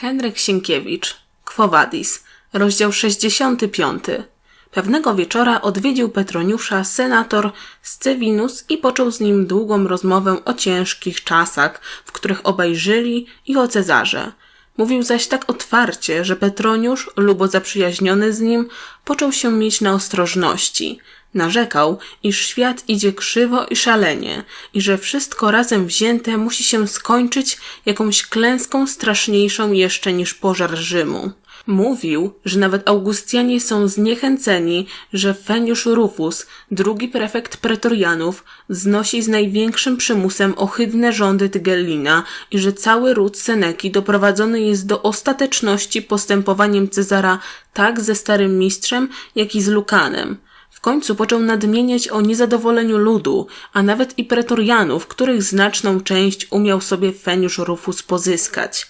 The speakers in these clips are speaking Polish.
Henryk Sienkiewicz, Quo Vadis, rozdział 65. Pewnego wieczora odwiedził Petroniusza senator Scewinus i począł z nim długą rozmowę o ciężkich czasach, w których obaj żyli i o Cezarze. Mówił zaś tak otwarcie, że Petroniusz, lubo zaprzyjaźniony z nim, począł się mieć na ostrożności. Narzekał, iż świat idzie krzywo i szalenie i że wszystko razem wzięte musi się skończyć jakąś klęską straszniejszą jeszcze niż pożar Rzymu. Mówił, że nawet Augustianie są zniechęceni, że Feniusz Rufus, drugi prefekt pretorianów, znosi z największym przymusem ohydne rządy Tygellina i że cały ród Seneki doprowadzony jest do ostateczności postępowaniem Cezara tak ze starym mistrzem, jak i z Lukanem. W końcu począł nadmieniać o niezadowoleniu ludu, a nawet i pretorianów, których znaczną część umiał sobie Feniusz Rufus pozyskać.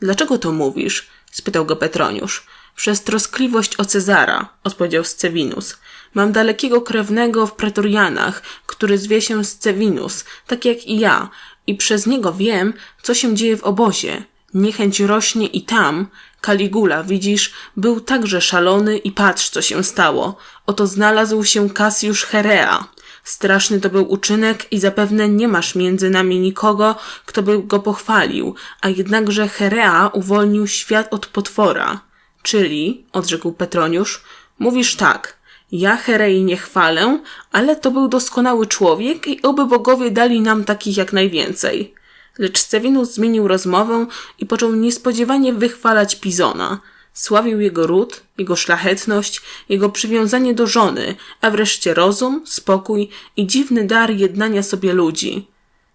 Dlaczego to mówisz? spytał go Petroniusz. Przez troskliwość o Cezara, odpowiedział Scewinus. Mam dalekiego krewnego w pretorianach, który zwie się Scewinus, tak jak i ja, i przez niego wiem, co się dzieje w obozie. Niechęć rośnie i tam. Kaligula, widzisz, był także szalony i patrz, co się stało. Oto znalazł się Cassiusz Herea. Straszny to był uczynek i zapewne nie masz między nami nikogo, kto by go pochwalił, a jednakże Herea uwolnił świat od potwora. Czyli, odrzekł Petroniusz, mówisz tak, ja Herei nie chwalę, ale to był doskonały człowiek i oby bogowie dali nam takich jak najwięcej. Lecz Scewinus zmienił rozmowę i począł niespodziewanie wychwalać Pizona. Sławił jego ród, jego szlachetność, jego przywiązanie do żony, a wreszcie rozum, spokój i dziwny dar jednania sobie ludzi.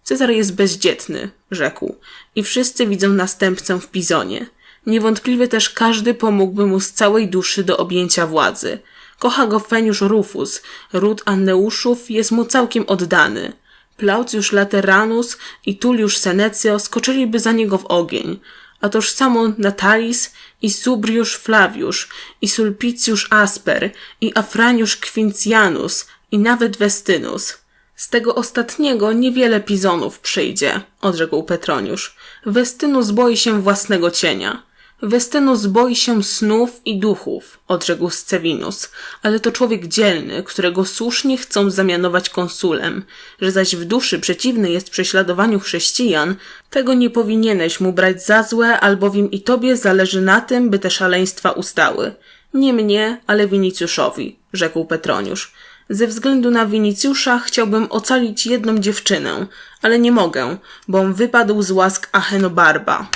Cezar jest bezdzietny, rzekł, i wszyscy widzą następcę w Pizonie. Niewątpliwie też każdy pomógłby mu z całej duszy do objęcia władzy. Kocha go Feniusz Rufus, ród Anneuszów jest mu całkiem oddany. Plaucjusz Lateranus i Tulliusz Senecio skoczyliby za niego w ogień, a toż samo Natalis i Subriusz Flaviusz i Sulpicjusz Asper i Afraniusz Quincianus i nawet Westynus. Z tego ostatniego niewiele pizonów przyjdzie, odrzekł Petroniusz. Westynus boi się własnego cienia. Westynus boi się snów i duchów, odrzekł Scewinus, ale to człowiek dzielny, którego słusznie chcą zamianować konsulem, że zaś w duszy przeciwny jest prześladowaniu chrześcijan, tego nie powinieneś mu brać za złe, albowiem i tobie zależy na tym, by te szaleństwa ustały. Nie mnie, ale Winicjuszowi, rzekł Petroniusz. Ze względu na Winicjusza chciałbym ocalić jedną dziewczynę, ale nie mogę, bo wypadł z łask Achenobarba.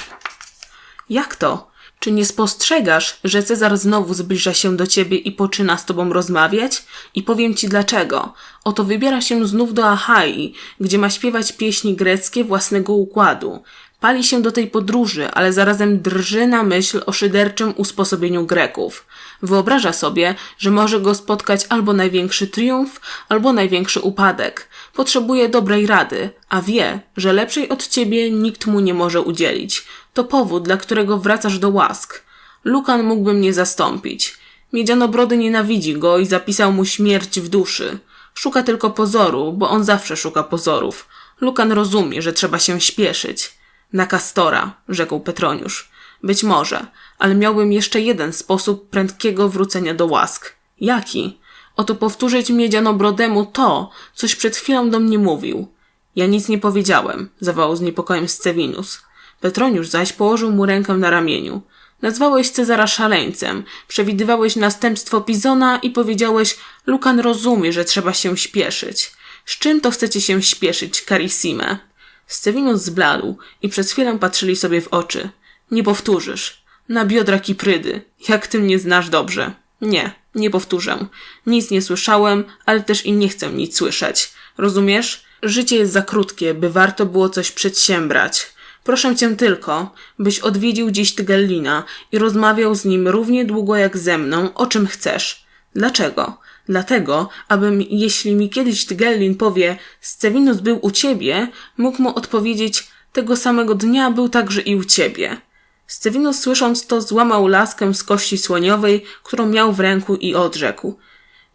Jak to? Czy nie spostrzegasz, że Cezar znowu zbliża się do ciebie i poczyna z tobą rozmawiać? I powiem ci dlaczego. Oto wybiera się znów do Achai, gdzie ma śpiewać pieśni greckie własnego układu. Pali się do tej podróży, ale zarazem drży na myśl o szyderczym usposobieniu Greków. Wyobraża sobie, że może go spotkać albo największy triumf, albo największy upadek. Potrzebuje dobrej rady, a wie, że lepszej od ciebie nikt mu nie może udzielić. To powód, dla którego wracasz do łask. Lukan mógłby mnie zastąpić. Miedzianobrody nienawidzi go i zapisał mu śmierć w duszy. Szuka tylko pozoru, bo on zawsze szuka pozorów. Lukan rozumie, że trzeba się śpieszyć. Na Kastora, rzekł Petroniusz. Być może, ale miałbym jeszcze jeden sposób prędkiego wrócenia do łask. Jaki? Oto powtórzyć miedzianobrodemu to, coś przed chwilą do mnie mówił. Ja nic nie powiedziałem, zawołał z niepokojem Scewinus. Petroniusz zaś położył mu rękę na ramieniu. Nazwałeś Cezara szaleńcem, przewidywałeś następstwo Pizona i powiedziałeś, Lukan rozumie, że trzeba się śpieszyć. Z czym to chcecie się śpieszyć, Carissime? Scewinus zbladł i przez chwilę patrzyli sobie w oczy. Nie powtórzysz. Na biodra Kiprydy. Jak ty mnie znasz dobrze. Nie, nie powtórzę. Nic nie słyszałem, ale też i nie chcę nic słyszeć. Rozumiesz? Życie jest za krótkie, by warto było coś przedsiębrać. Proszę cię tylko, byś odwiedził dziś Tygellina i rozmawiał z nim równie długo jak ze mną, o czym chcesz. Dlaczego? Dlatego, abym, jeśli mi kiedyś Tygellin powie, Scewinus był u ciebie, mógł mu odpowiedzieć, tego samego dnia był także i u ciebie. Scewinus słysząc to złamał laskę z kości słoniowej, którą miał w ręku i odrzekł.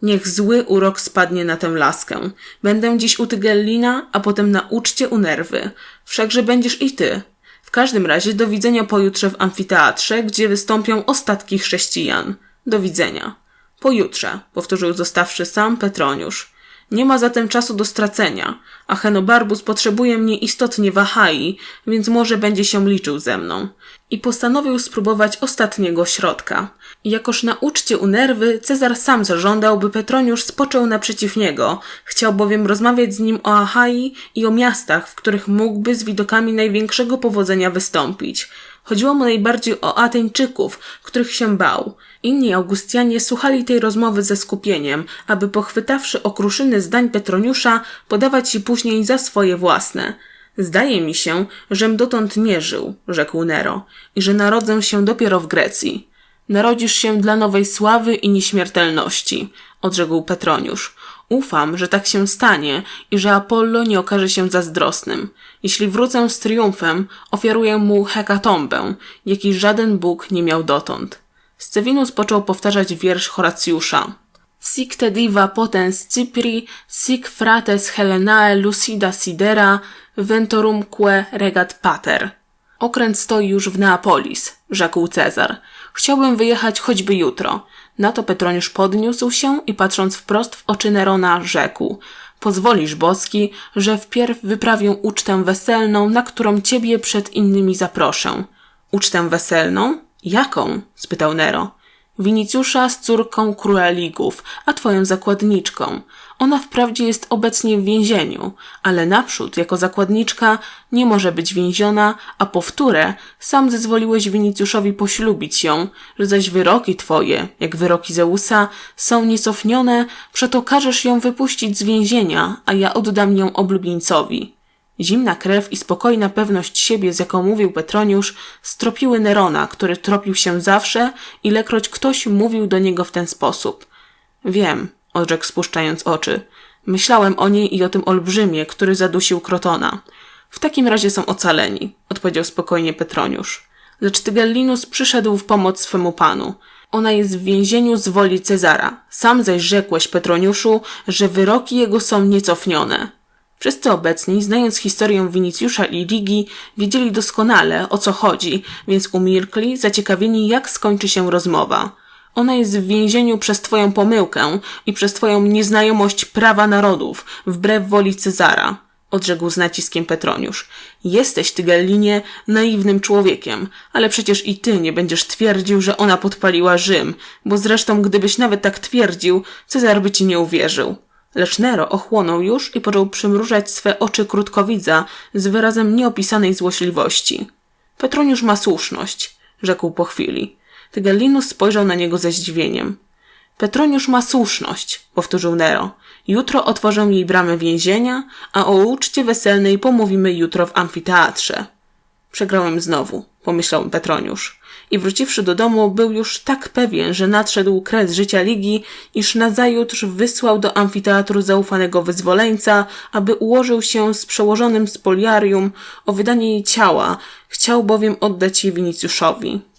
Niech zły urok spadnie na tę laskę. Będę dziś u Tygellina, a potem na uczcie u nerwy. Wszakże będziesz i ty. W każdym razie do widzenia pojutrze w amfiteatrze, gdzie wystąpią ostatki chrześcijan. Do widzenia. Pojutrze, powtórzył zostawszy sam Petroniusz. Nie ma zatem czasu do stracenia, a Henobarbus potrzebuje mnie istotnie w Achai, więc może będzie się liczył ze mną. I postanowił spróbować ostatniego środka. Jakoż na uczcie u nerwy, Cezar sam zażądał, by Petroniusz spoczął naprzeciw niego. Chciał bowiem rozmawiać z nim o Achai i o miastach, w których mógłby z widokami największego powodzenia wystąpić. Chodziło mu najbardziej o Ateńczyków, których się bał. Inni Augustianie słuchali tej rozmowy ze skupieniem, aby pochwytawszy okruszyny zdań Petroniusza, podawać je później za swoje własne. Zdaje mi się, żem dotąd nie żył, rzekł Nero, i że narodzę się dopiero w Grecji. Narodzisz się dla nowej sławy i nieśmiertelności, odrzekł Petroniusz. Ufam, że tak się stanie i że Apollo nie okaże się zazdrosnym. Jeśli wrócę z triumfem, ofiaruję mu hekatombę, jaki żaden bóg nie miał dotąd. Scewinus począł powtarzać wiersz Horacjusza. Sic te diva potens Cypri, sic frates Helenae lucida sidera, ventorumque regat pater. Okręt stoi już w Neapolis, rzekł Cezar. Chciałbym wyjechać choćby jutro. Na to Petroniusz podniósł się i patrząc wprost w oczy Nerona, rzekł. Pozwolisz, boski, że wpierw wyprawię ucztę weselną, na którą ciebie przed innymi zaproszę. Ucztę weselną? Jaką? spytał Nero. Winicjusza z córką króla Ligów, a twoją zakładniczką. Ona wprawdzie jest obecnie w więzieniu, ale naprzód, jako zakładniczka, nie może być więziona, a powtórę, sam zezwoliłeś Winicjuszowi poślubić ją, że zaś wyroki twoje, jak wyroki Zeusa, są niecofnione, przeto każesz ją wypuścić z więzienia, a ja oddam ją oblubieńcowi. Zimna krew i spokojna pewność siebie, z jaką mówił Petroniusz, stropiły Nerona, który tropił się zawsze, ilekroć ktoś mówił do niego w ten sposób. Wiem, odrzekł spuszczając oczy. Myślałem o niej i o tym olbrzymie, który zadusił Krotona. W takim razie są ocaleni, odpowiedział spokojnie Petroniusz. Lecz Tygellinus przyszedł w pomoc swemu panu. Ona jest w więzieniu z woli Cezara. Sam zaś rzekłeś, Petroniuszu, że wyroki jego są niecofnione. Wszyscy obecni, znając historię Winicjusza i Ligi, wiedzieli doskonale, o co chodzi, więc umilkli, zaciekawieni, jak skończy się rozmowa. Ona jest w więzieniu przez twoją pomyłkę i przez twoją nieznajomość prawa narodów, wbrew woli Cezara, odrzekł z naciskiem Petroniusz. Jesteś, ty, Gellinie, naiwnym człowiekiem, ale przecież i ty nie będziesz twierdził, że ona podpaliła Rzym, bo zresztą gdybyś nawet tak twierdził, Cezar by ci nie uwierzył. Lecz Nero ochłonął już i począł przymrużać swe oczy krótkowidza z wyrazem nieopisanej złośliwości. Petroniusz ma słuszność, rzekł po chwili. Tygellinus spojrzał na niego ze zdziwieniem. Petroniusz ma słuszność, powtórzył Nero. Jutro otworzę jej bramę więzienia, a o uczcie weselnej pomówimy jutro w amfiteatrze. Przegrałem znowu, pomyślał Petroniusz. I wróciwszy do domu, był już tak pewien, że nadszedł kres życia ligi, iż nazajutrz wysłał do amfiteatru zaufanego wyzwoleńca, aby ułożył się z przełożonym z poliarium o wydanie jej ciała, chciał bowiem oddać je Winicjuszowi.